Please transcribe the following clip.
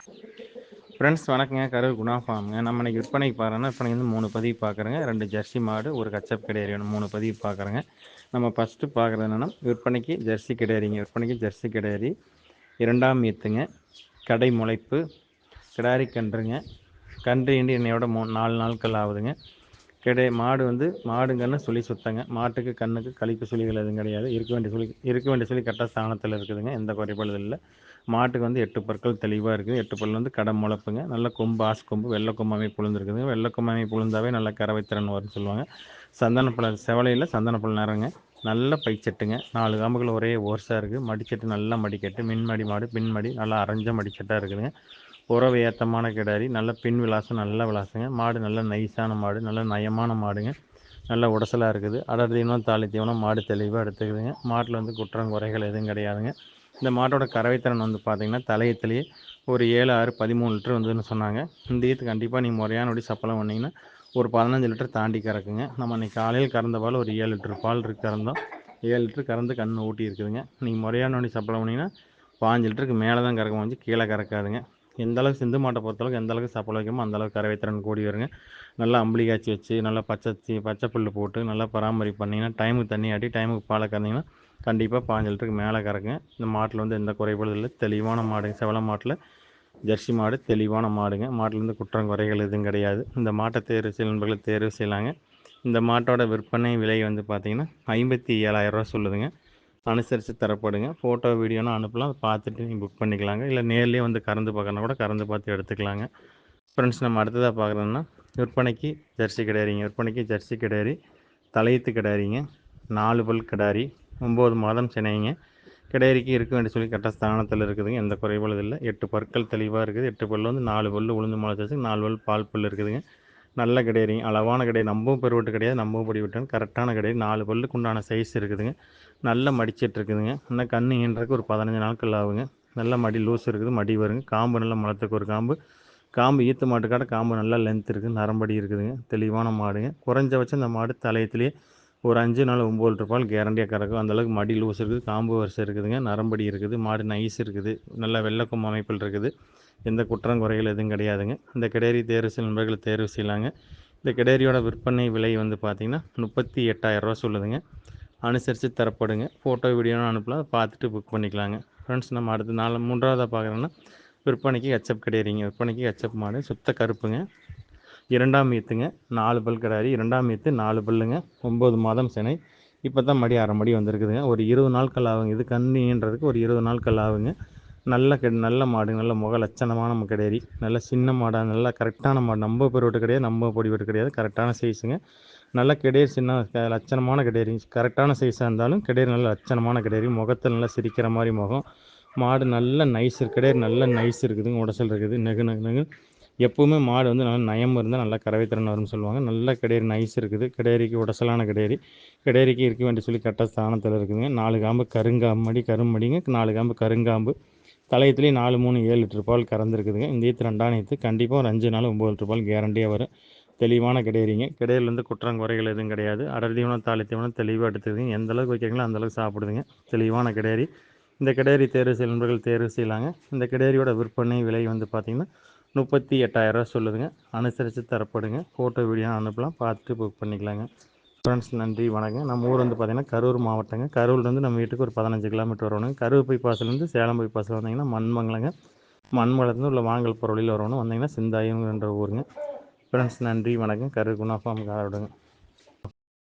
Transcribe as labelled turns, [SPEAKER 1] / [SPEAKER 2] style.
[SPEAKER 1] Friends வணக்கங்க. கரூர் குணா ஃபார்முங்க நம்ம இன்னைக்கு விற்பனைக்கு பாருங்கன்னா விற்பனை வந்து மூணு பதிவு பார்க்குறேங்க. ரெண்டு ஜெர்சி மாடு ஒரு கச்சப் கிடையாது வேணும் மூணு பதிவு பார்க்குறேங்க. நம்ம ஃபஸ்ட்டு பார்க்குறது என்னென்னா விற்பனைக்கு ஜெர்சி கிடையாதுங்க விற்பனைக்கு ஜெர்சி கிடையாது இரண்டாம் ஈத்துங்க. கடை முளைப்பு. கிடாரி கன்றுங்க. கன்று இண்டி என்னையோட மூ நாலு நாட்கள் ஆகுதுங்க. கிடை மாடு வந்து மாடுங்கன்னு சொல்லி சுத்தங்க. மாட்டுக்கு கண்ணுக்கு கழிப்பு சுழிகள் எதுவும் கிடையாது. இருக்க வேண்டிய சொல்லி இருக்க வேண்டிய சொல்லி கரெக்டாக ஸ்தானத்தில் இருக்குதுங்க. எந்த குறைபாடு இல்லை. மாட்டுக்கு வந்து எட்டு பற்கள் தெளிவாக இருக்குது. எட்டு பல் வந்து கடை முளைப்புங்க. நல்ல கொம்பு ஆசு கொம்பு வெள்ளை கொம்பு அமைப்பு உளுந்துருக்குதுங்க வெள்ளை கொம்பு அமைப்பு உளுந்தாவே நல்ல கறவை திறன் வரும்னு சொல்லுவாங்க. சந்தனப்பழ செவலையில் சந்தனப்பழ நிறங்க. நல்ல பைச்சட்டுங்க. நாலு காம்புகள் ஒரே ஓர்ஸாக இருக்குது மடிச்சட்டு நல்லா மடிக்கட்டு. மின்மடி மாடு பின்மடி நல்லா அரைஞ்ச மடிச்சட்டாக இருக்குதுங்க. உறவு ஏற்றமான கிடாரி. நல்ல பின் விலாசம் நல்ல விலாசங்க. மாடு நல்ல நைஸான மாடு நல்ல நயமான மாடுங்க. நல்ல உடசலாக இருக்குது. அடர் தீவனம் தாலி தீவனம் மாடு தெளிவாக எடுத்துக்குதுங்க. மாட்டில் வந்து குற்றம் குறைகள் எதுவும் கிடையாதுங்க. இந்த மாட்டோட கறவைத்திறன் வந்து பார்த்திங்கன்னா தலையத்துலேயே ஒரு ஏழு ஆறு பதிமூணு லிட்டர் வந்துன்னு சொன்னாங்க. இந்த ஈத்து கண்டிப்பாக நீங்கள் முறையானபடி சப்பளம் பண்ணிங்கன்னா ஒரு பதினஞ்சு லிட்டர் தாண்டி கறக்குங்க. நம்ம இன்றைக்கி காலையில் கறந்த பால் ஒரு ஏழு லிட்டர் பால் இருக்கு கறந்தோம். ஏழு லிட்டர் கறந்து கண் ஊட்டி இருக்குதுங்க நீங்கள் முறையானபடி சப்பளம் பண்ணிங்கன்னா பாஞ்சு லிட்டருக்கு மேலே தான் கறக்க முடிஞ்சு கீழே கறக்காதுங்க. எந்த அளவுக்கு சிந்து மாட்டை பொறுத்தளவுக்கு எந்த அளவுக்கு சப்பளம் வைக்கமோ அந்த அளவுக்கு கறவைத்திறன் கூடி வருங்க. நல்லா அம்பளி காய்ச்சி வச்சு நல்லா பச்சை பச்சை புல் போட்டு நல்லா பராமரிப்பு பண்ணிங்கன்னா டைமுக்கு தண்ணி ஆட்டி டைமுக்கு பாலை கறந்தீங்கன்னா கண்டிப்பாக பாஞ்சு லிட்டருக்கு மேலே கறக்குங்க. இந்த மாட்டில் வந்து எந்த குறைபாடும் இல்லை. தெளிவான மாடுங்க. செவல மாட்டில் ஜெர்சி மாடு தெளிவான மாடுங்க. மாட்டிலேருந்து குற்றம் குறைகள் எதுவும் கிடையாது. இந்த மாட்டை தேர்வு செய்ய நண்பர்களை தேர்வு செய்யலாங்க. இந்த மாட்டோட விற்பனை விலை வந்து பார்த்திங்கன்னா ஐம்பத்தி ஏழாயிரரூவா சொல்லுதுங்க. அனுசரித்து தரப்படுங்க. ஃபோட்டோ வீடியோனா அனுப்பலாம். பார்த்துட்டு நீங்கள் புக் பண்ணிக்கலாங்க. இல்லை நேர்லேயே வந்து கறந்து பார்க்கறனா கூட கறந்து பார்த்து எடுத்துக்கலாங்க. ஃப்ரெண்ட்ஸ் நம்ம அடுத்ததாக பார்க்குறோன்னா விற்பனைக்கு ஜெர்சி கிடாரிங்க விற்பனைக்கு ஜெர்சி கிடாரி தலையத்து கிடாரிங்க நாலு பல் கிடாரி ஒம்பது மாதம் சினைங்க. கிடாரிக்கு இருக்க வேண்டிய சொல்லி கரெக்டாக ஸ்தானத்தில் இருக்குதுங்க. எந்த குறைபாடு இல்லை. எட்டு பற்கள் தெளிவாக இருக்குது. எட்டு பல் வந்து நாலு பல் உளுந்து முளைச்சாச்சு நாலு பல் பால் பல் இருக்குதுங்க. நல்ல கிடையாதுங்க அளவான கிடையாது நம்பவும் பெருவிட்டு கிடையாது நம்பவும் பொடிவிட்டேன் கரெக்டான கிடையாது நாலு பல்லுக்கு உண்டான சைஸ் இருக்குதுங்க. நல்ல மடிச்சிட்டு இருக்குதுங்க. இன்னும் கண்ணு ஈன்றதுக்கு ஒரு பதினஞ்சு நாட்கள் ஆகுங்க. நல்ல மடி லூஸ் இருக்குது மடி வருங்க. காம்பு நல்ல மலத்துக்கு ஒரு காம்பு. காம்பு ஈத்து மாட்டுக்காட காம்பு நல்லா லென்த் இருக்குது நரம்படி இருக்குதுங்க. தெளிவான மாடுங்க. குறைஞ்சபட்சம் இந்த மாடு தலையத்துலேயே ஒரு அஞ்சு நாள் ஒம்பது லிட்டர் பால் கேரண்டியாக கறக்கும். அந்தளவுக்கு மடி லூஸ் இருக்குது. காம்பு வரிசை இருக்குதுங்க. நரம்படி இருக்குது. மாடு நைஸ் இருக்குது. நல்ல வெள்ளக்கும் அமைப்பில் இருக்குது. எந்த குற்றம் குறைகள் எதுவும் கிடையாதுங்க. இந்த கிடேரி தேர்வு செய்யும் நண்பர்களை தேர்வு செய்யலாங்க. இந்த கிடேரியோட விற்பனை விலை வந்து பார்த்திங்கன்னா முப்பத்தி எட்டாயிரரூவா சொல்லுதுங்க. அனுசரித்து தரப்படுங்க. ஃபோட்டோ வீடியோன்னு அனுப்பலாம். பார்த்துட்டு புக் பண்ணிக்கலாங்க. ஃப்ரெண்ட்ஸ் நம்ம அடுத்த நாள் மூன்றாவதாக பார்க்குறோன்னா விற்பனைக்கு ஹெச்எப் கிடையாதுங்க விற்பனைக்கு ஹெச்எப் மாடு. சுத்த கருப்புங்க. இரண்டாம் ஈத்துங்க நாலு பல் கிடாரி இரண்டாம் ஈத்து நாலு பல்லுங்க ஒம்பது மாதம் சினை. இப்போ தான் மடி அரை மடி வந்திருக்குதுங்க. ஒரு இருபது நாட்கள் ஆகுங்க. இது கண்ணின்றதுக்கு ஒரு இருபது நாட்கள் ஆகுங்க. நல்ல கெ நல்ல மாடு நல்ல முக லட்சணமான நம்ம கிடையாது நல்ல சின்ன மாடாக நல்ல கரெக்டான மாடு. நம்ம பெருவட்டு கிடையாது நம்ம பொடி கிடையாது. கரெக்டான சைஸுங்க நல்ல கிடையாது சின்ன லட்சணமான கிடையாது கரெக்டான சைஸாக இருந்தாலும் கிடையாது நல்ல லட்சணமான கிடையாது முகத்தில் நல்லா சிரிக்கிற மாதிரி முகம். மாடு நல்ல நைஸ் கிடையாது நல்ல நைஸ் இருக்குதுங்க. உடசல் இருக்குது. நெகு நெகு நெகு. எப்போவுமே மாடு வந்து நல்லா நயம் இருந்தால் நல்லா கறவைத்திறன் வரும்னு சொல்லுவாங்க. நல்ல கிடையரி நைஸ் இருக்குது. கிடையரிக்கு உடசலான கிடேரி கிடேரிக்கு இருக்க வேண்டிய சொல்லி கரெக்டாக ஸ்தானத்தில் இருக்குதுங்க. நாலு காம்பு கருங்காம்படி கரும்படிங்க. நாலு காம்பு கருங்காம்பு. தலையத்துலேயும் நாலு மூணு ஏழு லிட்டர் பால் கறந்துருக்குதுங்க. இந்த ஈத்து ரெண்டாம் ஈத்து கண்டிப்பாக ஒரு அஞ்சு நாள் ஒம்பது லிட்டர் பால் கேரண்டியாக வரும். தெளிவான கிடையாதுங்க கிடையிலேருந்து குற்றம் குறைகள் எதுவும் கிடையாது. அடர் தீவனம் தாலி தீவனம் தெளிவாக எடுத்துக்குதுங்க. எந்த அளவுக்கு வைக்கிறீங்களோ அந்தளவுக்கு சாப்பிடுதுங்க. தெளிவான கிடையறி. இந்த கிடையறி தேர்வு செய்ய நண்பர்கள் தேர்வு செய்யலாங்க. இந்த கிடையறியோட விற்பனை விலை வந்து பார்த்திங்கன்னா முப்பத்தி எட்டாயிரரூவா சொல்லுதுங்க. அனுசரித்து தரப்படுங்க. ஃபோட்டோ வீடியோ அனுப்பலாம். பார்த்துட்டு புக் பண்ணிக்கலாங்க. ஃப்ரெண்ட்ஸ் நன்றி வணக்கம் நம்ம ஊர் வந்து பார்த்திங்கன்னா கரூர் மாவட்டங்க. கரூர்லேருந்து நம்ம வீட்டுக்கு ஒரு பதினஞ்சு கிலோமீட்டர் வரணும் கரூர் பைபாஸ்லேருந்து சேலம் பைபாஸில் வந்தீங்கன்னா மண்மங்கலங்க. மண்மலத்துலேருந்து உள்ள வாங்கல் பொருளில் வரணும் வந்தீங்கன்னா சிந்தாயுங்கிற ஊருங்க. ஃப்ரெண்ட்ஸ் நன்றி வணக்கம். கரூர் குணாஃபார்ம் காரோடுங்க.